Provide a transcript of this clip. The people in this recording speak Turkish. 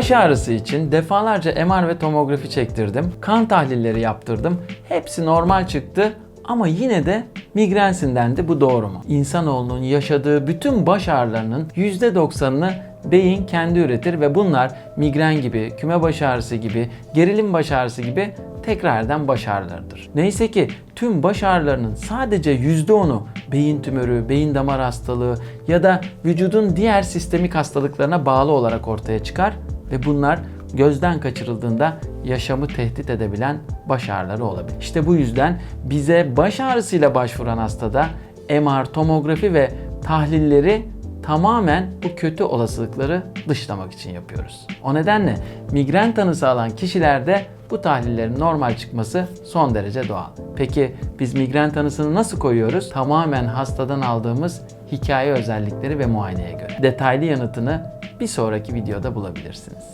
Baş ağrısı için defalarca MR ve tomografi çektirdim. Kan tahlilleri yaptırdım. Hepsi normal çıktı ama yine de migrensin dendi. Bu doğru mu? İnsanoğlunun yaşadığı bütün baş ağrılarının %90'ını beyin kendi üretir ve bunlar migren gibi, küme baş ağrısı gibi, gerilim baş ağrısı gibi tekrardan baş ağrılarıdır. Neyse ki tüm baş ağrılarının sadece %10'u beyin tümörü, beyin damar hastalığı ya da vücudun diğer sistemik hastalıklarına bağlı olarak ortaya çıkar ve bunlar gözden kaçırıldığında yaşamı tehdit edebilen baş ağrıları olabilir. İşte bu yüzden bize baş ağrısıyla başvuran hastada MR, tomografi ve tahlilleri tamamen bu kötü olasılıkları dışlamak için yapıyoruz. O nedenle migren tanısı alan kişilerde bu tahlillerin normal çıkması son derece doğal. Peki biz migren tanısını nasıl koyuyoruz? Tamamen hastadan aldığımız hikaye özellikleri ve muayeneye göre. Detaylı yanıtını bir sonraki videoda bulabilirsiniz.